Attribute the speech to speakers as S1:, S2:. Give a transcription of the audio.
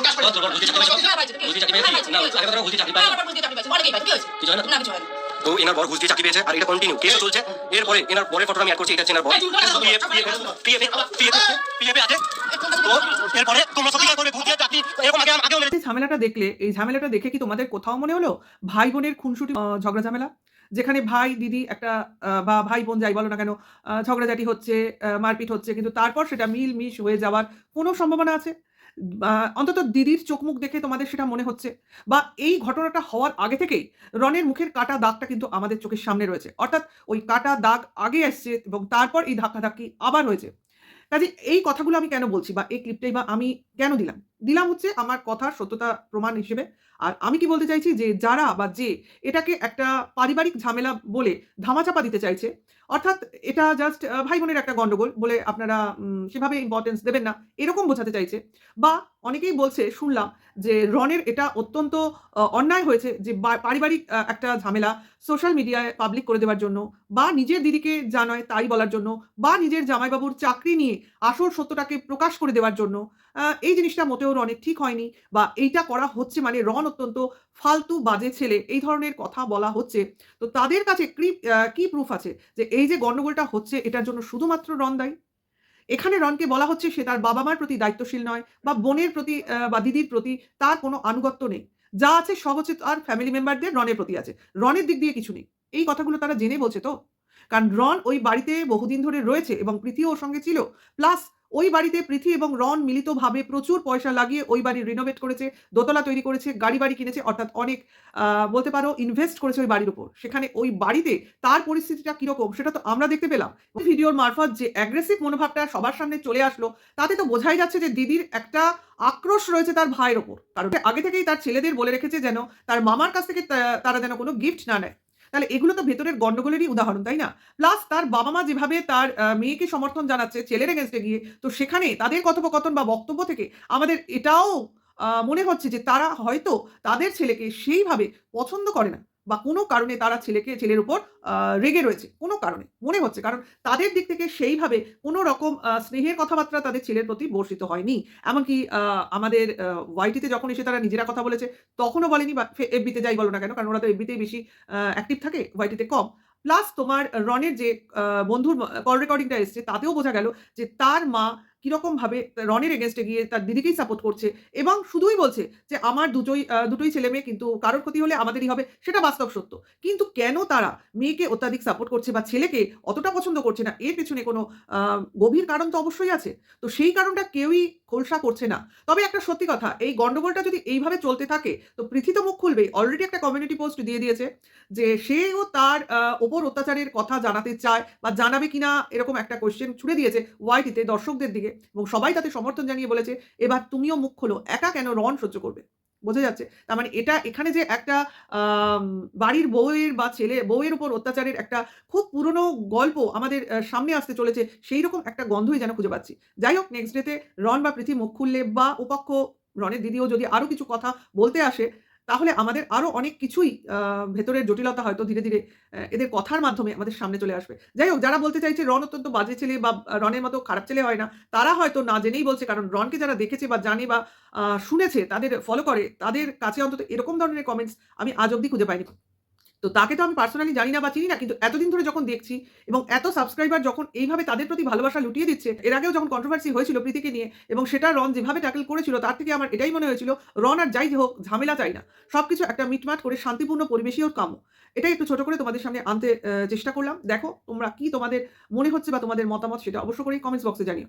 S1: করে
S2: তোর হয়? তো এনার বর ঘুষ দিয়ে চাকরি পেয়েছে আর এটা কন্টিনিউ কেসও চলছে? এরপরে এনার বরের ফটোটা আমি অ্যাড করছি এটা হচ্ছে বর পিএফ পিএফ পিএফ পিএফ আছে? তো এরপরে তোমরা সত্যি করে ঘুষ দিয়ে চাকরি এরকম আগে আগেও
S3: এই ঝামেলাটা দেখলে এই ঝামেলাটা দেখে কি তোমাদের কোথাও মনে হলো? ভাই বোনের খুনসুটি আহ, ঝগড়া ঝামেলা? যেখানে ভাই দিদি একটা আহ, বা ভাই বোন যাই বলো না কেন আহ, ঝগড়াঝাটি হচ্ছে আহ, মারপিট হচ্ছে কিন্তু তারপর সেটা মিল মিশ হয়ে যাওয়ার কোনো সম্ভাবনা আছে? অন্তত দিদির চোখ মুখ দেখে তোমাদের সেটা মনে হচ্ছে বা এই ঘটনাটা হওয়ার আগে থেকেই রনের মুখের কাটা দাগটা কিন্তু আমাদের চোখের সামনে রয়েছে। অর্থাৎ ওই কাটা দাগ আগে আসছে এবং তারপর এই ধাক্কাধাক্কি আবার হয়েছে। কাজে এই কথাগুলো আমি কেন বলছি বা এই ক্লিপটাই বা আমি কেন দিলাম? দিলাম হচ্ছে আমার কথার সত্যতা প্রমাণ হিসেবে। আর আমি কি বলতে চাইছি যে যারা বা যে এটাকে একটা পারিবারিক ঝামেলা বলে ধামাচাপা দিতে চাইছে, অর্থাৎ এটা জাস্ট ভাই বোনের একটা গন্ডগোল বলে আপনারা সেভাবে ইম্পর্টেন্স দেবেন না, এরকম বোঝাতে চাইছে। বা অনেকেই বলছে, শুনলাম যে রনের এটা অত্যন্ত অন্যায় হয়েছে যে পারিবারিক একটা ঝামেলা সোশ্যাল মিডিয়ায় পাবলিক করে দেওয়ার জন্য বা নিজের দিদিকে জানায় তাই বলার জন্য বা নিজের জামাইবাবুর চাকরি নিয়ে আসল সত্যটাকে প্রকাশ করে দেওয়ার জন্য এই জিনিসটা মোটেও রনের ঠিক হয়নি বা এইটা করা হচ্ছে মানে রন অত্যন্ত ফালতু বাজে ছেলে, এই ধরনের কথা বলা হচ্ছে। তো তাদের কাছে কি প্রুফ আছে যে এই যে গন্ডগোলটা হচ্ছে এটার জন্য শুধুমাত্র রন দায়ী? এখানে রনকে বলা হচ্ছে সে তার বাবা মার প্রতি দায়িত্বশীল নয় বা বোনের প্রতি বা দিদির প্রতি তার কোনো আনুগত্য নেই। যা আছে সব হচ্ছে তার ফ্যামিলি মেম্বারদের রনের প্রতি আছে। রনের দিক দিয়ে কিছু নেই। এই কথাগুলো তারা জেনে বলছে তো? কারণ রন ওই বাড়িতে বহুদিন ধরে রয়েছে এবং প্রীতি ওর সঙ্গে ছিল। প্লাস ওই বাড়িতে পৃথি এবং রন মিলিতভাবে প্রচুর পয়সা লাগিয়ে ওই বাড়ি রিনোভেট করেছে, দোতলা তৈরি করেছে গাড়ি বাড়ি কিনেছে, অর্থাৎ অনেক বলতে পারো ইনভেস্ট করেছে ওই বাড়ির উপর। সেখানে ওই বাড়িতে তার পরিস্থিতিটা কীরকম সেটা তো আমরা দেখতে পেলাম। ভিডিওর মারফত যে অ্যাগ্রেসিভ মনোভাবটা সবার সামনে চলে আসলো, তাতে তো বোঝাই যাচ্ছে যে দিদির একটা আক্রোশ রয়েছে তার ভাইয়ের ওপর কারণ আগে থেকেই তার ছেলেদের বলে রেখেছে যেন তার মামার কাছ থেকে তারা যেন কোনো গিফট না নেয়। তাহলে এগুলো তো ভেতরের গন্ডগোলেরই উদাহরণ, তাই না? প্লাস তার বাবা মা যেভাবে তার মেয়েকে সমর্থন জানাচ্ছে ছেলের এগেনস্টে গিয়ে, তো সেখানে তাদের কথোপকথন বা বক্তব্য থেকে আমাদের এটাও মনে হচ্ছে যে তারা হয়তো তাদের ছেলেকে সেইভাবে পছন্দ করে না। বা কোনো কারণে তারা ছেলেকে, ছেলের উপর রেগে রয়েছে, কোনো কারণে, মনে হচ্ছে। কারণ তাদের দিক থেকে সেইভাবে কোনো রকম স্নেহের কথাবার্তা তাদের ছেলের প্রতি বর্ষিত হয়নি। এমনকি আমাদের ওয়াইটিতে যখন এসে তারা নিজেরা কথা বলেছে, তখনও বলেনি বা এফবিতে যাই বলো না কেন, কারণ ওরা তো এফবিতেই বেশি অ্যাক্টিভ থাকে ওয়াইটিতে কম। প্লাস তোমার রনের যে বন্ধুর কল রেকর্ডিংটা এসছে, তাতেও বোঝা গেল যে তার মা কীরকম ভাবে রনের এগেনস্টে গিয়ে তার দিদিকেই সাপোর্ট করছে এবং শুধুই বলছে যে আমার দুটোই দুটোই ছেলে মেয়ে কিন্তু কারোর ক্ষতি হলে আমাদেরই হবে, সেটা বাস্তব সত্য। কিন্তু কেন তারা মেয়েকে অত্যাধিক সাপোর্ট করছে বা ছেলেকে অতটা পছন্দ করছে না, এর পেছনে কোনো গভীর কারণ তো অবশ্যই আছে। তো সেই কারণটা কেউই খোলসা করছে না। তবে একটা সত্যি কথা, এই গন্ডগোলটা যদি এইভাবে চলতে থাকে, তো পৃথিত মুখ খুলবেই অলরেডি একটা কমিউনিটি পোস্ট দিয়ে দিয়েছে যে সেও তার ওপর অত্যাচারের কথা জানাতে চায় বা জানাবে কিনা এরকম একটা কোয়েশ্চেন ছুড়ে দিয়েছে ওয়াইটিতে দর্শকদের দিকে। এবং সবাই তাতে সমর্থন জানিয়ে বলেছে, এবার তুমিও মুখ খোলো, একা কেন রন সহ্য করবে? বোঝা যাচ্ছে। তার মানে এটা এখানে যে একটা বাড়ির বউয়ের বা ছেলে, বউয়ের উপর অত্যাচারের একটা খুব পুরনো গল্প আমাদের সামনে আসতে চলেছে, সেই রকম একটা গন্ধই যেন খুঁজে পাচ্ছি। যাই হোক নেক্সট ডেতে রন বা পৃথিবী মুখ খুললে বা উপক্ষ রনের দিদিও যদি আরও কিছু কথা বলতে আসে তাহলে আমাদের আরও অনেক কিছুই ভেতরের জটিলতা হয়তো ধীরে ধীরে এদের কথার মাধ্যমে আমাদের সামনে চলে আসবে। যাই হোক, যারা বলতে চাইছে রন অত্যন্ত বাজে ছেলে বা রনের মতো খারাপ ছেলে হয় না, তারা হয়তো না জেনেই বলছে, কারণ রনকে যারা দেখেছে বা জানে বা শুনেছে, তাদের ফলো করে, তাদের কাছে অন্তত এরকম ধরনের কমেন্টস আমি আজ অব্দি খুঁজে পাইনি। তো তাকে তো আমি পার্সোনালি জানি না বা চিনি না, কিন্তু এতদিন ধরে যখন দেখছি এবং এত সাবস্ক্রাইবার যখন এইভাবে তাদের প্রতি ভালোবাসা লুটিয়ে দিচ্ছে, এর আগেও যখন কন্ট্রোভার্সি হয়েছিল প্রীতিকে নিয়ে এবং সেটা রন যেভাবে ট্যাকেল করেছিল, তার থেকে আমার এটাই মনে হয়েছিল, রন আর যাই হোক, ঝামেলা চাই না। সবকিছু একটা মিটমাট করে শান্তিপূর্ণ পরিবেশই ওর কাম্য। এটাই একটু ছোট করে তোমাদের সামনে আনতে চেষ্টা করলাম। দেখো তোমরা কি তোমাদের মনে হচ্ছে বা তোমাদের মতামত সেটা অবশ্য করেই কমেন্টস বক্সে জানিও।